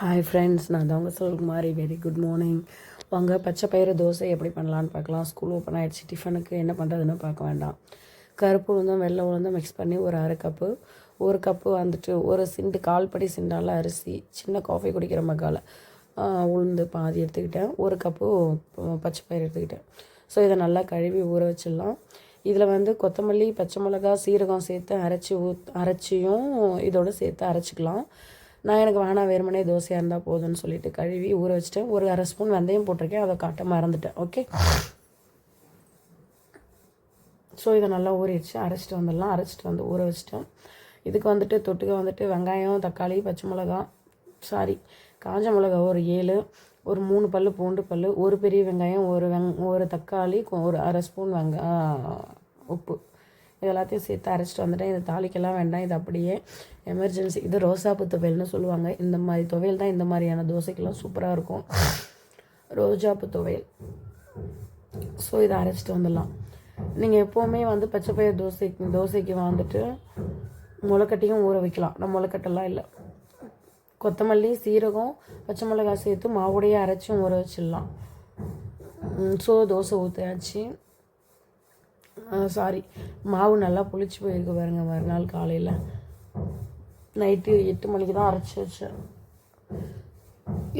Hi friends நான் தான் உங்கள் சொல்குமாரி வெரி குட் மார்னிங் வாங்க பச்சை பயிறு தோசை எப்படி பண்ணலான்னு பார்க்கலாம். ஸ்கூல் ஓப்பன் ஆகிடுச்சு டிஃபனுக்கு என்ன பண்ணுறதுன்னு பார்க்க வேண்டாம். கருப்பு உளுந்தும் வெள்ளை உளுந்தும் மிக்ஸ் பண்ணி ஒரு அரை கப்பு ஒரு கப்பு வந்துட்டு ஒரு சிண்டு கால்படி சிண்டால அரிசி சின்ன காஃபி குடிக்கிற மக்கால் உளுந்து பாதி எடுத்துக்கிட்டேன். ஒரு கப்பு பச்சை பயிறு எடுத்துக்கிட்டேன். ஸோ இதை நல்லா கழுவி ஊற வச்சிடலாம். இதில் வந்து கொத்தமல்லி பச்சை மிளகா சீரகம் சேர்த்து அரைச்சி ஊத் அரைச்சியும் இதோடு சேர்த்து அரைச்சிக்கலாம். நான் எனக்கு வேணாம் வெறுமனே தோசையாக இருந்தால் போதும்னு சொல்லிட்டு கழுவி ஊற வச்சுட்டேன். ஒரு அரை ஸ்பூன் வெந்தயம் போட்டிருக்கேன். அதை காட்ட மறந்துட்டேன். ஓகே ஸோ இதை நல்லா ஊறிடுச்சு. அரைச்சிட்டு வந்துடலாம். அரைச்சிட்டு வந்து ஊற வச்சிட்டேன். இதுக்கு வந்துட்டு தொட்டுக்க வந்துட்டு வெங்காயம் தக்காளி பச்சை மிளகா சாரி காஞ்ச மிளகா ஒரு ஏழு ஒரு மூணு பல்லு பூண்டு பல்லு ஒரு பெரிய வெங்காயம் ஒரு வெங் ஒரு தக்காளி ஒரு அரை ஸ்பூன் வெங்க உப்பு. எல்லாத்தையும் சேர்த்து அரைச்சிட்டு வந்துட்டேன். இது தாளிக்கெல்லாம் வேண்டாம். இது அப்படியே எமர்ஜென்சி இது ரோசாப்பூ துவையல்னு சொல்லுவாங்க. இந்த மாதிரி துவையல் தான் இந்த மாதிரியான தோசைக்கெல்லாம் சூப்பராக இருக்கும். ரோஜாப்பூ துவையல். ஸோ இதை அரைச்சிட்டு வந்துடலாம். நீங்கள் எப்போவுமே வந்து பச்சை பயிர் தோசைக்கு தோசைக்கு வந்துட்டு முளைக்கட்டையும் ஊற வைக்கலாம். நான் முளைக்கட்டெல்லாம் இல்லை. கொத்தமல்லி சீரகம் பச்சை மிளகாய் சேர்த்து மாவுடைய அரைச்சும் ஊற வச்சிடலாம். ஸோ தோசை ஊற்றியாச்சு சாரி மாவு நல்லா புளிச்சு போயிருக்கு பாருங்க மறுநாள் காலையில். நைட்டு எட்டு மணிக்கு தான் அரைச்சி வச்சேன்.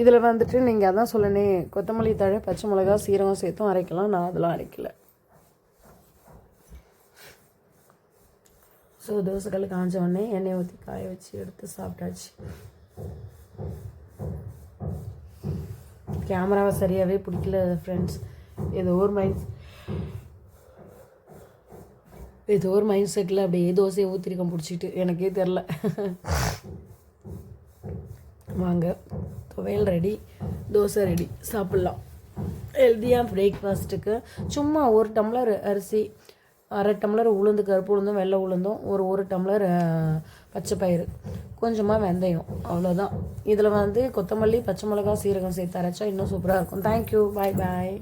இதில் வந்துட்டு நீங்கள் அதான் சொல்லணே கொத்தமல்லி தழை பச்சை மிளகா சீரகம் சேர்த்தும் அரைக்கலாம். நான் அதெல்லாம் அரைக்கல. ஸோ தோசைக்கல் காஞ்ச உடனே எண்ணெய் ஊற்றி காய வச்சு எடுத்து சாப்பிட்டாச்சு. கேமராவை சரியாகவே பிடிக்கல ஃப்ரெண்ட்ஸ் ஏதோ ஒரு மைண்ட் ஏதோ ஒரு மைண்ட் செட்டில் அப்படியே தோசையை ஊற்றிருக்கேன் பிடிச்சிட்டு. எனக்கே தெரில வாங்க. துவையல் ரெடி தோசை ரெடி சாப்பிட்லாம். ஹெல்த்தியாக பிரேக்ஃபாஸ்ட்டுக்கு சும்மா ஒரு டம்ளர் அரிசி அரை டம்ளர் உளுந்து கருப்பு உளுந்தும் வெள்ளை உளுந்தும் ஒரு ஒரு டம்ளர் பச்சை பயிறு. கொஞ்சமாக வெந்தயம். அவ்வளோதான் இதில் வந்து கொத்தமல்லி பச்சை மிளகா சீரகம் சேர்த்து அரைச்சா இன்னும் சூப்பராக இருக்கும். தேங்க்யூ பாய் பாய்